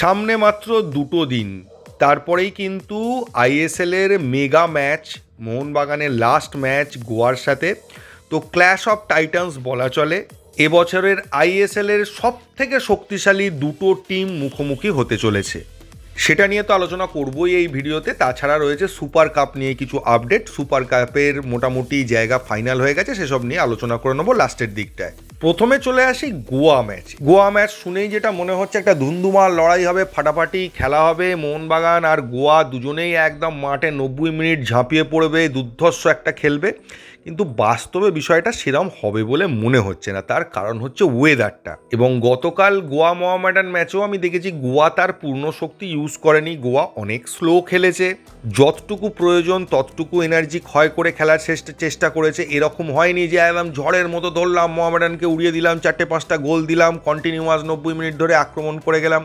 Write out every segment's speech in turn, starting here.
সামনে মাত্র দুটো দিন। তারপরেই কিন্তু আইএসএলের মেগা ম্যাচ, মোহনবাগানের লাস্ট ম্যাচ গোয়ার সাথে। তো ক্ল্যাশ অফ টাইটান্স বলা চলে। এবছরের আইএসএলের সব থেকে শক্তিশালী দুটো টিম মুখোমুখি হতে চলেছে। সেটা নিয়ে তো আলোচনা করবোই এই ভিডিওতে। তাছাড়া রয়েছে সুপার কাপ নিয়ে কিছু আপডেট। সুপার কাপের মোটামুটি জায়গা ফাইনাল হয়ে গেছে, সেসব নিয়ে আলোচনা করে নেব লাস্টের দিকটায়। প্রথমে চলে আসি গোয়া ম্যাচ। গোয়া ম্যাচ শুনেই যেটা মনে হচ্ছে একটা ধুন্ধুমার লড়াই হবে, ফাটাফাটি খেলা হবে, মোহনবাগান আর গোয়া দুজনেই একদম মাঠে নব্বই মিনিট ঝাঁপিয়ে পড়বে, দুর্ধর্ষ একটা খেলবে। কিন্তু বাস্তবে বিষয়টা সেরম হবে বলে মনে হচ্ছে না। তার কারণ হচ্ছে ওয়েদারটা এবং গতকাল গোয়া মোহামেডান ম্যাচেও আমি দেখেছি গোয়া তার পূর্ণ শক্তি ইউজ করেনি। গোয়া অনেক স্লো খেলেছে। যতটুকু প্রয়োজন, ততটুকু এনার্জি ক্ষয় করে খেলার চেষ্টা করেছে। এরকম হয়নি যে একদম ঝড়ের মতো ধরলাম, মোহামেডানকে উড়িয়ে দিলাম, চারটে পাঁচটা গোল দিলাম কন্টিনিউয়াস নব্বই মিনিট ধরে আক্রমণ করে গেলাম।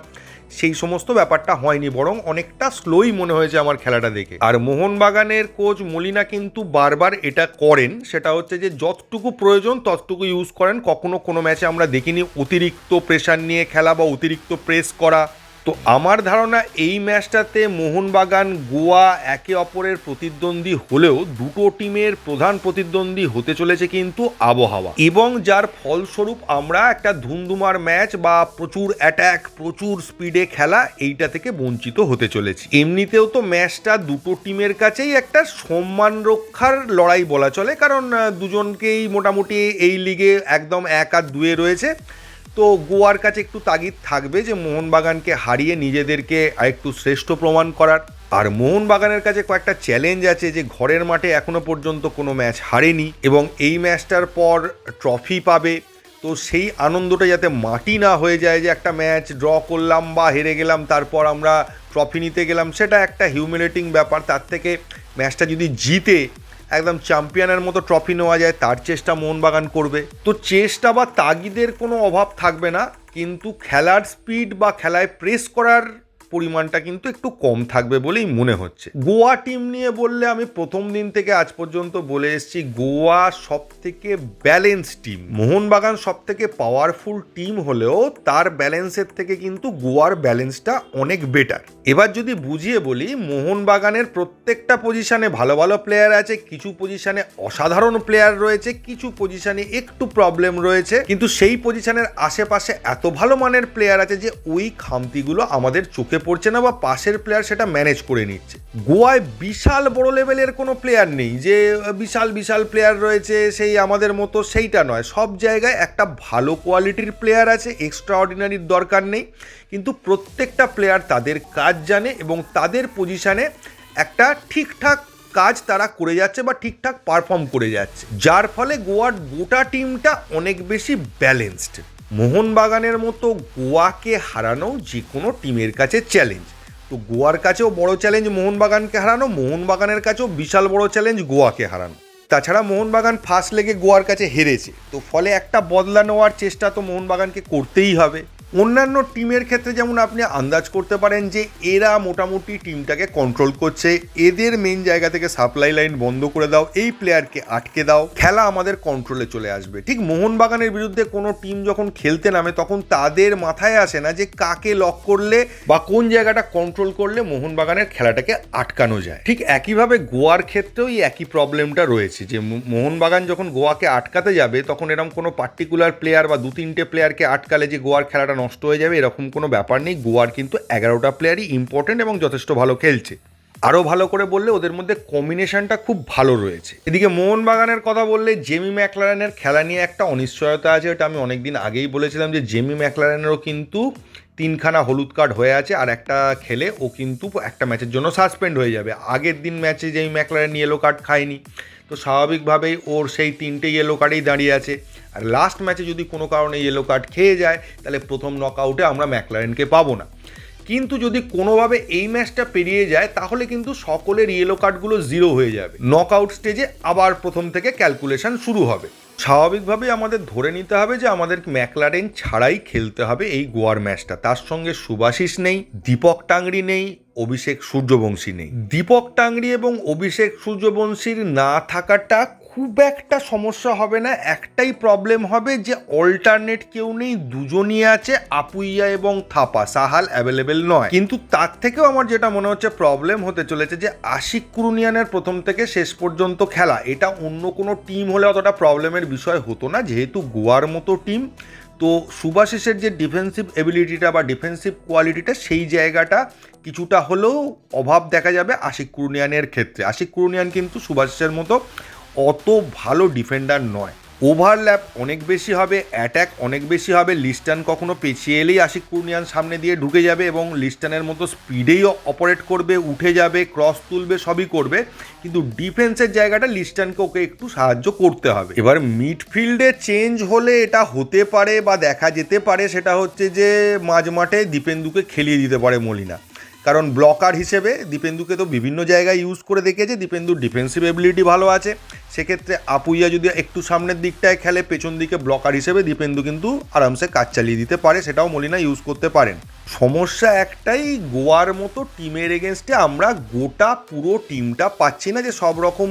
সেই সমস্ত ব্যাপারটা হয়নি, বরং অনেকটা স্লোই মনে হয়েছে আমার খেলাটা দেখে। আর মোহনবাগানের কোচ মলিনা কিন্তু বারবার এটা করেন, সেটা হচ্ছে যে যতটুকু প্রয়োজন ততটুকু ইউজ করেন। কখনো কোনো ম্যাচে আমরা দেখিনি অতিরিক্ত প্রেশার নিয়ে খেলা বা অতিরিক্ত প্রেস করা। তো আমার ধারণা এই ম্যাচটাতে মোহনবাগান, গোয়া একে অপরের প্রতিদ্বন্দ্বী হলেও দুটো টিমের প্রধান প্রতিদ্বন্দ্বী হতে চলেছে কিন্তু আবহাওয়া। এবং যার ফলস্বরূপ আমরা একটা ধুমধুমার ম্যাচ বা প্রচুর অ্যাট্যাক প্রচুর স্পিডে খেলা এইটা থেকে বঞ্চিত হতে চলেছে। এমনিতেও তো ম্যাচটা দুটো টিমের কাছেই একটা সম্মান রক্ষার লড়াই বলা চলে, কারণ দুজনকেই মোটামুটি এই লিগে একদম এক আর দুয়ে রয়েছে। তো গোয়ার কাছে একটু তাগিদ থাকবে যে মোহনবাগানকে হারিয়ে নিজেদেরকে আরেকটু শ্রেষ্ঠ প্রমাণ করার। আর মোহনবাগানের কাছে কয়েকটা চ্যালেঞ্জ আছে যে ঘরের মাঠে এখনও পর্যন্ত কোনো ম্যাচ হারেনি এবং এই ম্যাচটার পর ট্রফি পাবে। তো সেই আনন্দটা যাতে মাটি না হয়ে যায় যে একটা ম্যাচ ড্র করলাম বা হেরে গেলাম, তারপর আমরা ট্রফি নিতে গেলাম, সেটা একটা হিউমিলেটিং ব্যাপার। তার থেকে ম্যাচটা যদি জিতে একদম চ্যাম্পিয়নের মতো ট্রফি নেওয়া যায়, তার চেষ্টা মোহনবাগান করবে। তো চেষ্টা বা তাগিদের কোনো অভাব থাকবে না, কিন্তু খেলার স্পিড বা খেলায় প্রেস করার পরিমাণটা কিন্তু একটু কম থাকবে বলেই মনে হচ্ছে। গোয়া টিম নিয়ে বললে আমি প্রথম দিন থেকে আজ পর্যন্ত বলে এসেছি, গোয়া সব থেকে ব্যালেন্স টিম মোহনবাগান সব থেকে পাওয়ারফুল টিম হলেও তার ব্যালেন্সের থেকে কিন্তু গোয়ার ব্যালেন্সটা অনেক বেটার এবার যদি বুঝিয়ে বলি, মোহনবাগানের প্রত্যেকটা পজিশনে ভালো ভালো প্লেয়ার আছে, কিছু পজিশনে অসাধারণ প্লেয়ার রয়েছে, কিছু পজিশনে একটু প্রবলেম রয়েছে। কিন্তু সেই পজিশনের আশেপাশে এত ভালো মানের প্লেয়ার আছে যে ওই খামতিগুলো আমাদের চোখে পড়ছে না বা পাশের প্লেয়ার সেটা ম্যানেজ করে নিচ্ছে। গোয়ায় বিশাল বড় লেভেলের কোনো প্লেয়ার নেই যে, বিশাল বিশাল প্লেয়ার রয়েছে, সেই আমাদের মতো সেইটা নয়। সব জায়গায় একটা ভালো কোয়ালিটির প্লেয়ার আছে এক্সট্রা অর্ডিনারির দরকার নেই। কিন্তু প্রত্যেকটা প্লেয়ার তাদের কাজ জানে এবং তাদের পজিশানে একটা ঠিকঠাক কাজ তারা করে যাচ্ছে বা ঠিকঠাক পারফর্ম করে যাচ্ছে। যার ফলে গোয়ার গোটা টিমটা অনেক বেশি ব্যালেন্সড মোহনবাগানের মতো গোয়াকে হারানো যে কোনো টিমের কাছে চ্যালেঞ্জ তো গোয়ার কাছেও বড় চ্যালেঞ্জ মোহনবাগানকে হারানো, মোহনবাগানের কাছেও বিশাল বড় চ্যালেঞ্জ গোয়াকে হারানো। তাছাড়া মোহনবাগান ফার্স্ট লেগে গোয়ার কাছে হেরেছে। তো ফলে একটা বদলা নেওয়ার চেষ্টা তো মোহনবাগানকে করতেই হবে। অন্যান্য টিমের ক্ষেত্রে যেমন আপনি আন্দাজ করতে পারেন যে এরা মোটামুটি টিমটাকে কন্ট্রোল করছে, এদের মেন জায়গা থেকে সাপ্লাই লাইন বন্ধ করে দাও, এই প্লেয়ারকে আটকে দাও, খেলা আমাদের কন্ট্রোলে চলে আসবে। ঠিক মোহনবাগানের বিরুদ্ধে কোনো টিম যখন খেলতে নামে, তখন তাদের মাথায় আসে না যে কাকে লক করলে বা কোন জায়গাটা কন্ট্রোল করলে মোহনবাগানের খেলাটাকে আটকানো যায়। ঠিক একইভাবে গোয়ার ক্ষেত্রেও এই একই প্রবলেমটা রয়েছে যে মোহনবাগান যখন গোয়াকে আটকাতে যাবে, তখন এরকম কোনো পার্টিকুলার প্লেয়ার বা দু তিনটে প্লেয়ারকে আটকালে যে গোয়ার খেলাটা নষ্ট হয়ে যাবে, এরকম কোনো ব্যাপার নেই। গোয়ার কিন্তু এগারোটা প্লেয়ারই ইম্পর্টেন্ট এবং যথেষ্ট ভালো খেলছে। আরও ভালো করে বললে ওদের মধ্যে কম্বিনেশনটা খুব ভালো রয়েছে। এদিকে মোহনবাগানের কথা বললে জেমি ম্যাকলারেনের খেলা নিয়ে একটা অনিশ্চয়তা আছে এটা আমি অনেকদিন আগেই বলেছিলাম যে জেমি ম্যাকলারেনেরও কিন্তু তিনখানা হলুদ কার্ড হয়ে আছে আর একটা খেলে ও কিন্তু একটা ম্যাচের জন্য সাসপেন্ড হয়ে যাবে। আগের দিন ম্যাচে যেই ম্যাকলারেন ইয়েলো কার্ড খায়নি। তো স্বাভাবিকভাবেই ওর সেই তিনটে ইয়েলো কার্ডেই দাঁড়িয়ে আছে। আর লাস্ট ম্যাচে যদি কোনো কারণে ইয়েলো কার্ড খেয়ে যায়, তাহলে প্রথম নক আউটে আমরা ম্যাকলারেনকে পাবো না। কিন্তু যদি কোনোভাবে এই ম্যাচটা পেরিয়ে যায়, তাহলে কিন্তু সকলের ইয়েলো কার্ডগুলো জিরো হয়ে যাবে। নক আউট স্টেজে আবার প্রথম থেকে ক্যালকুলেশন শুরু হবে। স্বাভাবিকভাবেই আমাদের ধরে নিতে হবে যে আমাদের ম্যাকলারেন ছাড়াই খেলতে হবে এই গোয়ার ম্যাচটা। তার সঙ্গে সুবাশিস নেই, দীপক টাংরি নেই, অভিষেক সূর্যবংশী নেই। দীপক টাংরি এবং অভিষেক সূর্যবংশীর না থাকাটা খুব একটা সমস্যা হবে না, একটাই প্রবলেম হবে যে অল্টারনেট কেউ নেই, দুজনই আছে, আপুইয়া এবং থাপা, সাহাল অ্যাভেলেবেল নয়। কিন্তু তার থেকেও আমার যেটা মনে হচ্ছে প্রবলেম হতে চলেছে যে আশিক কুরুনিয়ানের প্রথম থেকে শেষ পর্যন্ত খেলা, এটা অন্য কোনো টিম হলে অতটা প্রবলেমের বিষয় হতো না, যেহেতু গোয়ার মতো টিম তো সুভাশিসের যে ডিফেন্সিভ এবিলিটিটা বা ডিফেন্সিভ কোয়ালিটিটা সেই জায়গাটা কিছুটা হলেও অভাব দেখা যাবে আশিক কুরুনিয়ানের ক্ষেত্রে। আশিক কুরুনিয়ান কিন্তু সুভাশিসের মতো অত ভালো ডিফেন্ডার নয়। ওভারল্যাপ অনেক বেশি হবে অ্যাট্যাক অনেক বেশি হবে লিস্টান কখনো পেছিয়ে এলেই আশিক কুরনিয়ান সামনে দিয়ে ঢুকে যাবে এবং লিস্টানের মতো স্পিডেই অপারেট করবে, উঠে যাবে, ক্রস তুলবে, সবই করবে। কিন্তু ডিফেন্সের জায়গাটা লিস্টানকে ওকে একটু সাহায্য করতে হবে। এবার মিডফিল্ডে চেঞ্জ হলে এটা হতে পারে বা দেখা যেতে পারে, সেটা হচ্ছে যে মাঝ মাঠে দীপেন্দুকে খেলিয়ে দিতে পারে মলিনা। কারণ ব্লকার হিসেবে দীপেন্দুকে তো বিভিন্ন জায়গায় ইউজ করে দেখেছে দীপেন্দুর ডিফেন্সিভ এবিলিটি ভালো আছে। সেক্ষেত্রে আপুইয়া যদি একটু সামনের দিকটায় খেলে, পেছন দিকে ব্লকার হিসেবে দীপেন্দু কিন্তু আরামসে কাজ চালিয়ে দিতে পারে, সেটাও মলিনা ইউজ করতে পারেন। সমস্যা একটাই, গোয়ার মতো টিমের এগেনস্টে আমরা গোটা পুরো টিমটা পাচ্ছি না যে সব রকম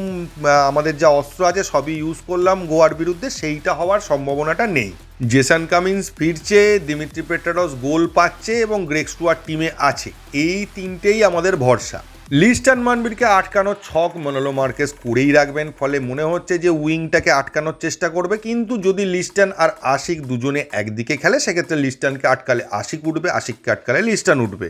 আমাদের যা অস্ত্র আছে সবই ইউজ করলাম গোয়ার বিরুদ্ধে, সেইটা হওয়ার সম্ভাবনাটা নেই। জেসান কামিন্স ফিরছে, দিমিত্রি পেট্রাডস গোল পাচ্ছে এবং গ্রেক স্টুয়ার টিমে আছে। এই তিনটেই আমাদের ভরসা। লিস্টান মানবিরকে আটকানোর ছক মনোলো মার্কেস করেই রাখবেন, ফলে মনে হচ্ছে যে উইংটাকে আটকানোর চেষ্টা করবে, কিন্তু যদি লিস্টান আর আশিক দুজনে একদিকে খেলে, সেক্ষেত্রে লিস্টানকে আটকালে আশিক উঠবে, আশিককে আটকালে লিস্টান উঠবে।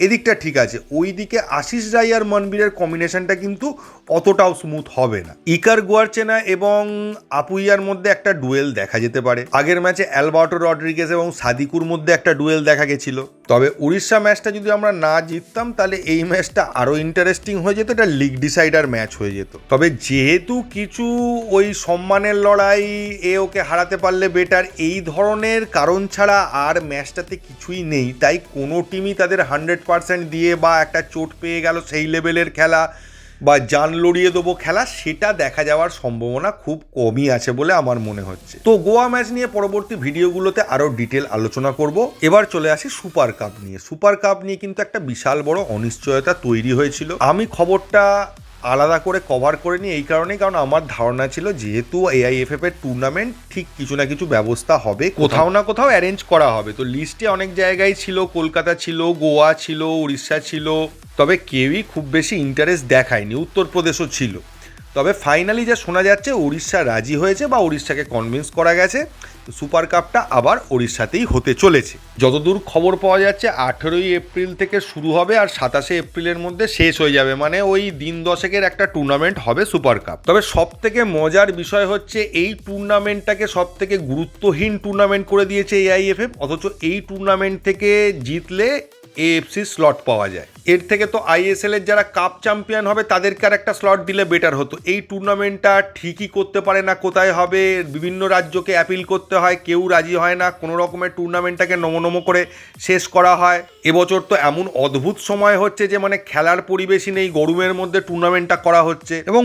এদিকটা ঠিক আছে। ওই দিকে আশিস রাই আর মনবীরের কম্বিনেশনটা কিন্তু অতটাও স্মুথ হবে না। ইকার গোয়ারচেনা এবং আপুইয়ার মধ্যে একটা ডুয়েল দেখা যেতে পারে। আগের ম্যাচে অ্যালবার্টো রড্রিগেজ এবং সাদিকুর মধ্যে একটা ডুয়েল দেখা গেছিল। তবে উড়িষ্যা ম্যাচটা যদি আমরা না জিততাম, তাহলে এই ম্যাচটা আরও ইন্টারেস্টিং হয়ে যেত, এটা লিগ ডিসাইডার ম্যাচ হয়ে যেত। তবে যেহেতু কিছু ওই সম্মানের লড়াই, এ ওকে হারাতে পারলে বেটার এই ধরনের কারণ ছাড়া আর ম্যাচটাতে কিছুই নেই। তাই কোনো টিমই তাদের হান্ড্রেড পার্সেন্ট দিয়ে বা একটা চোট পেয়ে গেল সেই লেভেলের খেলা বা জান লড়িয়ে দেবো খেলা, সেটা দেখা যাওয়ার সম্ভাবনা খুব কমই আছে বলে আমার মনে হচ্ছে। তো গোয়া ম্যাচ নিয়ে পরবর্তী ভিডিওগুলোতে আরও ডিটেল আলোচনা করব। এবার চলে আসি সুপার কাপ নিয়ে। সুপার কাপ নিয়ে কিন্তু একটা বিশাল বড় অনিশ্চয়তা তৈরি হয়েছিল। আমি খবরটা আলাদা করে কভার করে নিই এই কারণেই কারণ আমার ধারণা ছিল যেহেতু এআইএফএফ এর টুর্নামেন্ট ঠিক কিছু না কিছু ব্যবস্থা হবে। কোথাও। না কোথাও অ্যারেঞ্জ করা হবে। তো লিস্টে অনেক জায়গায় ছিল কলকাতা ছিল গোয়া ছিল উড়িষ্যা ছিল। তবে কেউই খুব বেশি ইন্টারেস্ট দেখায়নি উত্তরপ্রদেশও ছিল। তবে ফাইনালি যা শোনা যাচ্ছে উড়িষ্যা রাজি হয়েছে বা উড়িষ্যাকে কনভিন্স করা গেছে, তো সুপার কাপটা আবার উড়িষ্যাতেই হতে চলেছে। যতদূর খবর পাওয়া যাচ্ছে, আঠেরোই এপ্রিল থেকে শুরু হবে আর সাতাশে এপ্রিলের মধ্যে শেষ হয়ে যাবে মানে ওই দিন দশেকের একটা টুর্নামেন্ট হবে সুপার কাপ তবে সব থেকে মজার বিষয় হচ্ছে, এই টুর্নামেন্টটাকে সব থেকে গুরুত্বহীন টুর্নামেন্ট করে দিয়েছে এআইএফএফ অথচ এই টুর্নামেন্ট থেকে জিতলে এএফসি স্লট পাওয়া যায়। এর থেকে তো আইএসএল এর যারা কাপ চ্যাম্পিয়ন হবে, তাদেরকে আর একটা স্লট দিলে বেটার হতো। এই টুর্নামেন্টটা ঠিকই করতে পারে না, কোথায় হবে, বিভিন্ন রাজ্যকে অ্যাপিল করতে হয়, কেউ রাজি হয় না, কোনো রকমের টুর্নামেন্টটাকে নমনম করে শেষ করা হয়। এবছর তো এমন অদ্ভুত সময় হচ্ছে যে মানে খেলার পরিবেশই নেই, গরমের মধ্যে টুর্নামেন্টটা করা হচ্ছে। এবং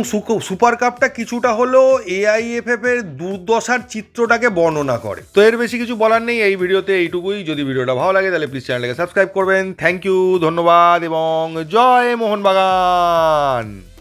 সুপার কাপটা কিছুটা হলেও এআইএফএফ এর দুর্দশার চিত্রটাকে বর্ণনা করে। তো এর বেশি কিছু বলার নেই, এই ভিডিওতে এইটুকুই। যদি ভিডিওটা ভালো লাগে, তাহলে প্লিজ চ্যানেলটাকে সাবস্ক্রাইব করবেন। থ্যাংক ইউ ধন্যবাদ এবং জয় মোহনবাগান।